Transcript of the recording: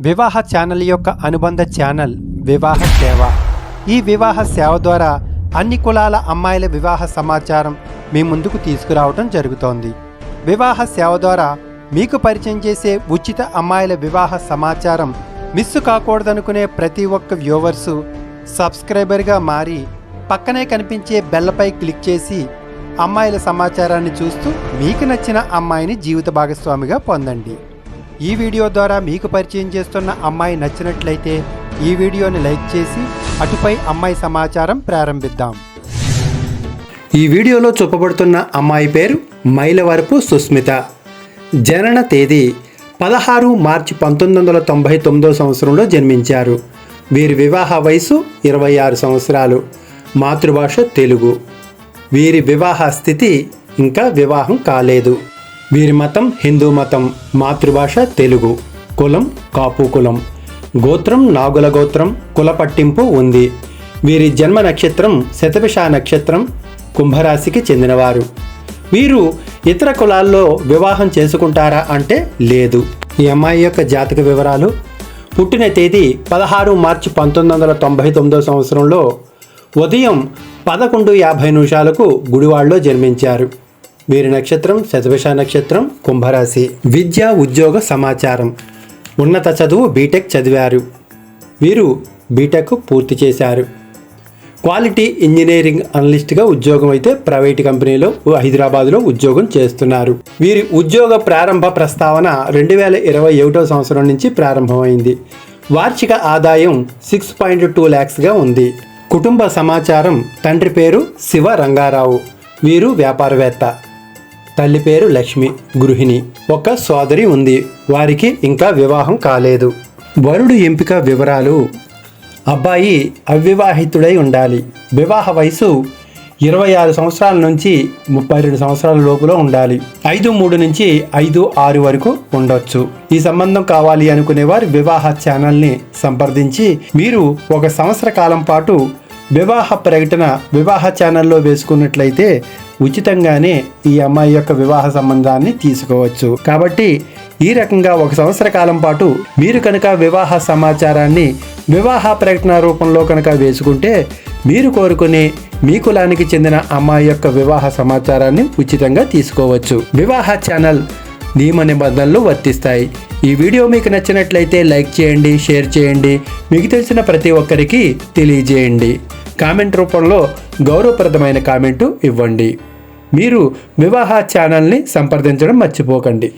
వివాహ ఛానల్ యొక్క అనుబంధ ఛానల్ వివాహ సేవ. ఈ వివాహ సేవ ద్వారా అన్ని కులాల అమ్మాయిల వివాహ సమాచారం మీ ముందుకు తీసుకురావటం జరుగుతోంది. వివాహ సేవ ద్వారా మీకు పరిచయం చేసే ఉచిత అమ్మాయిల వివాహ సమాచారం మిస్ కాకూడదనుకునే ప్రతి ఒక్క వ్యూవర్సు సబ్స్క్రైబర్గా మారి పక్కనే కనిపించే బెల్లపై క్లిక్ చేసి అమ్మాయిల సమాచారాన్ని చూస్తూ మీకు నచ్చిన అమ్మాయిని జీవిత భాగస్వామిగా పొందండి. ఈ వీడియో ద్వారా మీకు పరిచయం చేస్తున్న అమ్మాయి నచ్చినట్లయితే ఈ వీడియోని లైక్ చేసి అటుపై అమ్మాయి సమాచారం ప్రారంభిద్దాం. ఈ వీడియోలో చూపబడుతున్న అమ్మాయి పేరు మైలవరపు సుస్మిత. జనన తేదీ పదహారు మార్చి పంతొమ్మిది వందల తొంభై తొమ్మిదో సంవత్సరంలో జన్మించారు. వీరి వివాహ వయసు ఇరవై ఆరు సంవత్సరాలు. మాతృభాష తెలుగు. వీరి వివాహ స్థితి ఇంకా వివాహం కాలేదు. వీరి మతం హిందూ మతం మాతృభాష తెలుగు. కులం కాపు కులం. గోత్రం నాగుల గోత్రం కుల పట్టింపు ఉంది. వీరి జన్మ నక్షత్రం శతభిష నక్షత్రం కుంభరాశికి చెందినవారు. వీరు ఇతర కులాల్లో వివాహం చేసుకుంటారా అంటే లేదు. ఈ అమ్మాయి యొక్క జాతక వివరాలు. పుట్టిన తేదీ పదహారు మార్చి పంతొమ్మిది వందల తొంభై తొమ్మిదో సంవత్సరంలో ఉదయం పదకొండు యాభై నిమిషాలకు గుడివాడలో జన్మించారు. వీరి నక్షత్రం శతభిష నక్షత్రం కుంభరాశి. విద్య ఉద్యోగ సమాచారం. ఉన్నత చదువు బీటెక్ చదివారు. వీరు బీటెక్ పూర్తి చేశారు. క్వాలిటీ ఇంజనీరింగ్ అనలిస్ట్గా ఉద్యోగం అయితే ప్రైవేట్ కంపెనీలో హైదరాబాద్లో ఉద్యోగం చేస్తున్నారు. వీరి ఉద్యోగ ప్రారంభ ప్రస్తావన రెండు వేల ఇరవై ఒకటో సంవత్సరం నుంచి ప్రారంభమైంది. వార్షిక ఆదాయం సిక్స్ పాయింట్ టూ ల్యాక్స్గా ఉంది. కుటుంబ సమాచారం తండ్రి పేరు శివ రంగారావు. వీరు వ్యాపారవేత్త. తల్లి పేరు లక్ష్మి గృహిణి. ఒక సోదరి ఉంది. వారికి ఇంకా వివాహం కాలేదు. వరుడు ఎంపిక వివరాలు. అబ్బాయి అవివాహితుడై ఉండాలి. వివాహ వయసు ఇరవై ఆరు సంవత్సరాల నుంచి ముప్పై రెండు సంవత్సరాల లోపల ఉండాలి. ఐదు మూడు నుంచి ఐదు ఆరు వరకు ఉండొచ్చు. ఈ సంబంధం కావాలి అనుకునే వారు వివాహ ఛానల్ని సంప్రదించి మీరు ఒక సంవత్సర కాలం పాటు వివాహ ప్రకటన వివాహ ఛానల్లో వేసుకున్నట్లయితే ఉచితంగానే ఈ అమ్మాయి యొక్క వివాహ సంబంధాన్ని తీసుకోవచ్చు. కాబట్టి ఈ రకంగా ఒక సంవత్సర కాలం పాటు మీరు కనుక వివాహ సమాచారాన్ని వివాహ ప్రకటన రూపంలో కనుక వేసుకుంటే మీరు కోరుకునే మీ కులానికి చెందిన అమ్మాయి యొక్క వివాహ సమాచారాన్ని ఉచితంగా తీసుకోవచ్చు. వివాహ ఛానల్ నియమ నిబంధనలు వర్తిస్తాయి. ఈ వీడియో మీకు నచ్చినట్లయితే లైక్ చేయండి షేర్ చేయండి. మీకు తెలిసిన ప్రతి ఒక్కరికి తెలియజేయండి. కామెంట్ రూపంలో గౌరవప్రదమైన కామెంటు ఇవ్వండి. మీరు వివాహ ఛానల్ని సంప్రదించడం మర్చిపోకండి.